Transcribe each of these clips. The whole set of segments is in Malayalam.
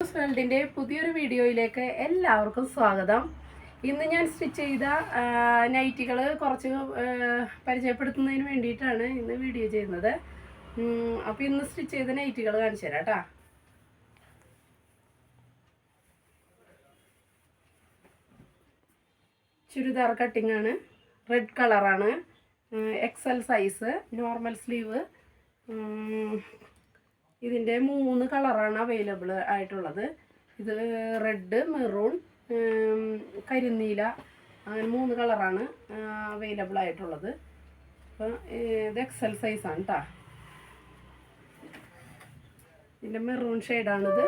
ന്യൂസ് വേൾഡിന്റെ പുതിയൊരു വീഡിയോയിലേക്ക് എല്ലാവർക്കും സ്വാഗതം. ഇന്ന് ഞാൻ സ്റ്റിച്ച് ചെയ്ത നൈറ്റികൾ കുറച്ച് പരിചയപ്പെടുത്തുന്നതിന് വേണ്ടിയിട്ടാണ് ഇന്ന് വീഡിയോ ചെയ്യുന്നത്. അപ്പോൾ ഇന്ന് സ്റ്റിച്ച് ചെയ്ത നൈറ്റികൾ കാണിച്ചു തരാം കേട്ടോ ചുരിദാർ കട്ടിംഗ് ആണ്. റെഡ് കളറാണ് എക്സൽ സൈസ് നോർമൽ സ്ലീവ് ഇതിന്റെ മൂന്ന് കളറാണ് അവൈലബിൾ ആയിട്ടുള്ളത്. ഇത് റെഡ് മെറൂൺ കരിനീല അങ്ങനെ മൂന്ന് കളറാണ് അവൈലബിൾ ആയിട്ടുള്ളത്. അപ്പോൾ ഇത് എക്സൽ സൈസാണ് കേട്ടോ ഇതിന്റെ മെറൂൺ ഷെയ്ഡാണിത്.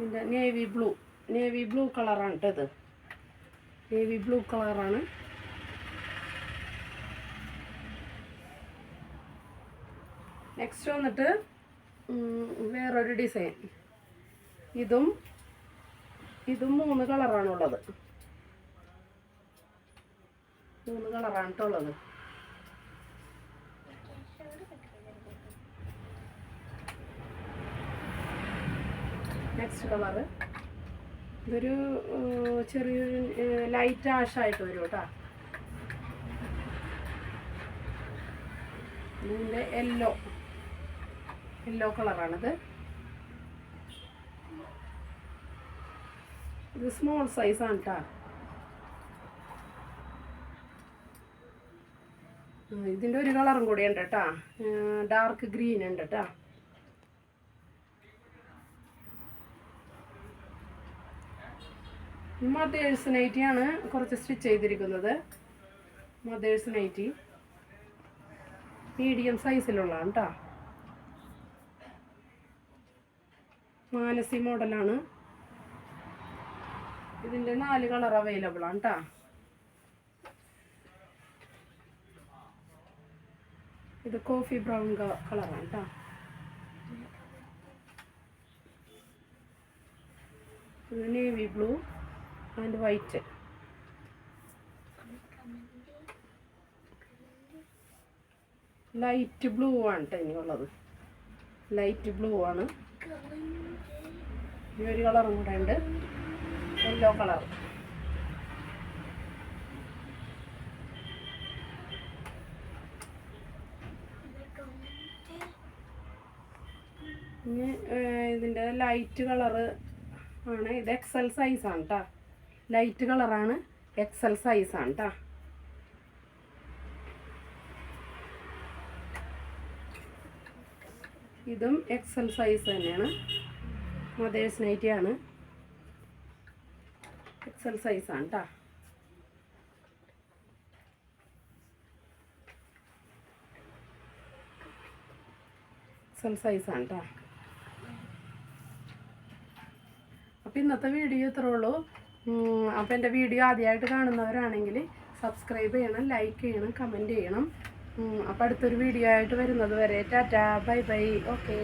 ഇതിന്റെ നേവി ബ്ലൂ നേവി ബ്ലൂ കളറാണ് കേട്ടോ ഇത്. നേവി ബ്ലൂ കളറാണ് നെക്സ്റ്റ് വന്നിട്ട് വേറൊരു ഡിസൈൻ ഇതും ഇതും മൂന്ന് കളറാണുള്ളത് മൂന്ന് കളറാണ് കേട്ടോ ഉള്ളത്. Next colour. ഇതൊരു ചെറിയൊരു ലൈറ്റ് ആഷായിട്ട് വരും കേട്ടോ. ഇതിന്റെ യെല്ലോ യെല്ലോ കളറാണിത് ഇത് സ്മോൾ സൈസാണ് കേട്ടോ ഇതിന്റെ ഒരു കളറും കൂടി ഉണ്ട് കേട്ടോ ഡാർക്ക് ഗ്രീൻ ഉണ്ട് കേട്ടോ മദേഴ്സ് ആണ് കുറച്ച് സ്റ്റിച്ച് ചെയ്തിരിക്കുന്നത്. മദേഴ്സ് നൈറ്റി മീഡിയം സൈസിലുള്ളതാണ് കേട്ടോ മാനസി മോഡലാണ് ഇതിന്റെ നാല് കളർ അവൈലബിൾ ആണ് കേട്ടോ ഇത് കോഫി ബ്രൗൺ കളറാണ് കേട്ടോ ഇത് navy blue and white. Light blue ആണ് കേട്ടോ ഇനിയുള്ളത് ലൈറ്റ് ബ്ലൂ ആണ്. ഈ ഒരു കളറും കൂടെ ഉണ്ട്. Yellow colour. ഇനി ഇതിന്റെ ലൈറ്റ് കളറ് ആണ്. ഇത് എക്സൽ സൈസ് ആണ് കേട്ടോ ലൈറ്റ് കളറാണ് എക്സൽ സൈസാണ് കേട്ടോ ഇതും എക്സൽ സൈസ് തന്നെയാണ്. മദേഴ്സ് ആണ്. എക്സൽ സൈസാണ് കേട്ടോ എക്സൽ സൈസാണ് കേട്ടോ അപ്പോൾ ഇന്നത്തെ വീഡിയോ ഇത്രേ ഉള്ളൂ. അപ്പോൾ എന്റെ വീഡിയോ ആദ്യമായിട്ട് കാണുന്നവരാണെങ്കിൽ സബ്സ്ക്രൈബ് ചെയ്യണം ലൈക്ക് ചെയ്യണം കമന്റ് ചെയ്യണം. അപ്പോൾ അടുത്തൊരു വീഡിയോ ആയിട്ട് വരുന്നത് വരെ ടാറ്റാ ബൈ ബൈ. ഓക്കേ